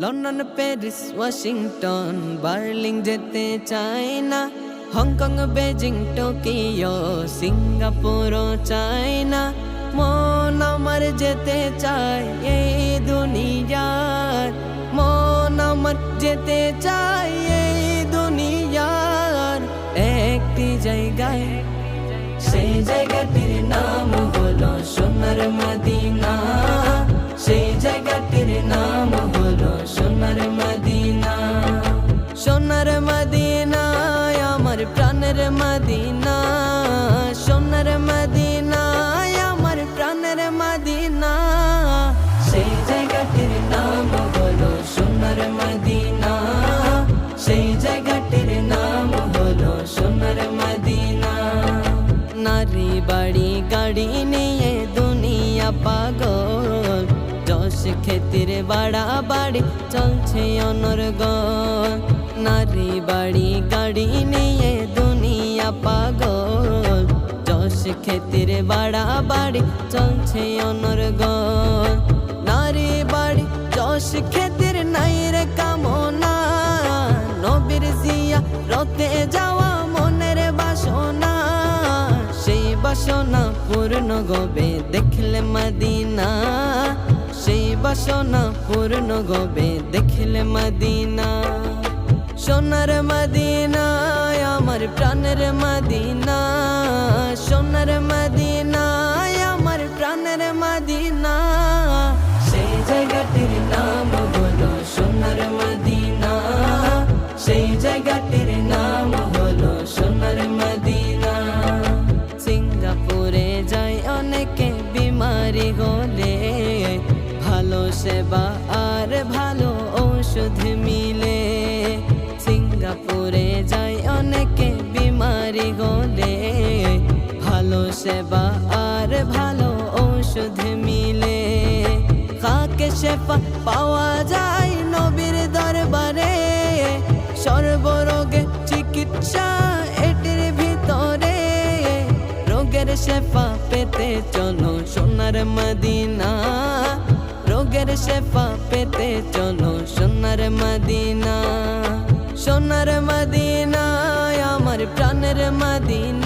London Paris Washington বার্লিং যেতে চাই না। হংকং বেজিং টোকিও সিঙ্গাপুরও চাই না মন আমার যেতে চায় এই দুনিয়ার। মন আমার যেতে চায় এই দুনিয়ার। একটি জায়গায়, সেই জায়গাটির পাগল। যশ ক্ষেতির বাড়া বাড়ি চলছে অনর্গল। নারী বাড়ি গাড়ি নিয়ে দুনিয়া পাগল। যশ ক্ষেতির বাড়া বাড়ি চলছে অনর্গল। নারী বাড়ি যশ ক্ষেতির নাই রে কামনা। নবীর জিয়া রতে যাওয়া মনের বাসনা। সেই বাসনা পূর্ণ গবে দেখলে মদিনা, সেই বাসনা পূর্ণ গবে দেখলে মদিনা। সোনার মদিনা আমার প্রাণের মদিনা হলে ভালো সেবা আর ভালো ঔষধ মিলে। সিঙ্গাপুরে যায় অনেকে বিমারি হলে ভালো সেবা আর ভালো ঔষধ মিলে। কাকে শেফা পাওয়া যায় নবীর দরবারে? সর্বরোগে চিকিৎসা এটির ভিতরে। রোগের শেফা পেতে চলো সোনার মদিনা। রোগের শেফা পেতে চলো সোনার মদিনা। সোনার মদিনা আমার প্রাণের মদিনা।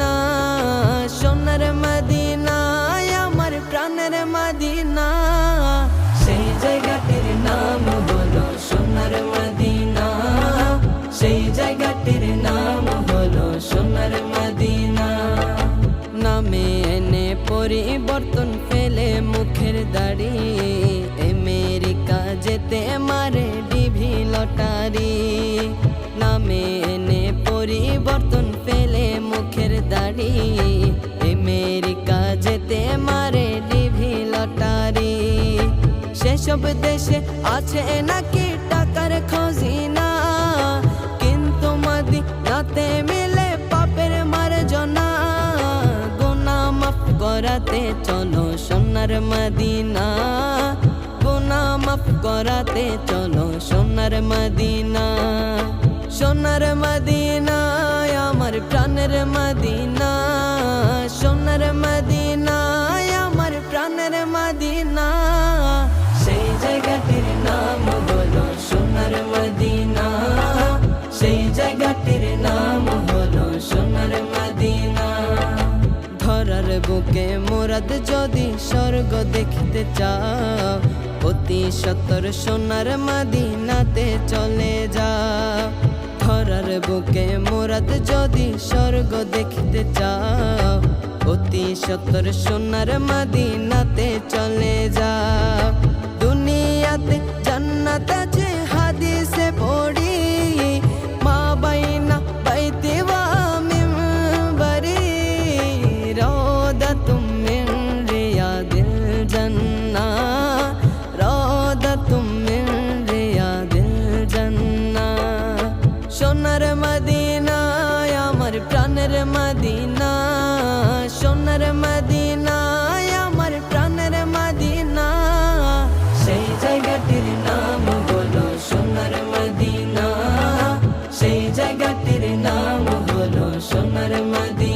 পরিবর্তন ফেলে মুখের দাড়ি। আমেরিকা যেতে মারে ডিভি লটারি। নামে এনে পরিবর্তন ফেলে মুখের দাড়ি। আমেরিকা যেতে মারে ডিভি লটারি। সেসব দেশে আছে নাকি টাকার খজিনা? কিন্তু মদিনাতে মিলে করাতে চলো সোনার মদিনা। গুনা মাফ করাতে চলো সোনার মদিনা। সোনার মদিনা আমার প্রাণের মদিনা। সোনার মদিনা বুকে মোরাদ যদি স্বর্গ দেখতে চাও, অতি সত্তর সোনার মাদিনাতে চলে যা ধরার বুকে মোরাদ যদি স্বর্গ দেখতে চাও, অতি সত্তর সোনার মাদিনাতে চলে যাও। সোনার মদিনা সোনার মদিনা, আমার প্রাণের মদিনা। সেই জায়গাটির নাম বলো সোনার মদিনা। সেই জায়গাটির নাম বলো সোনার মদিনা।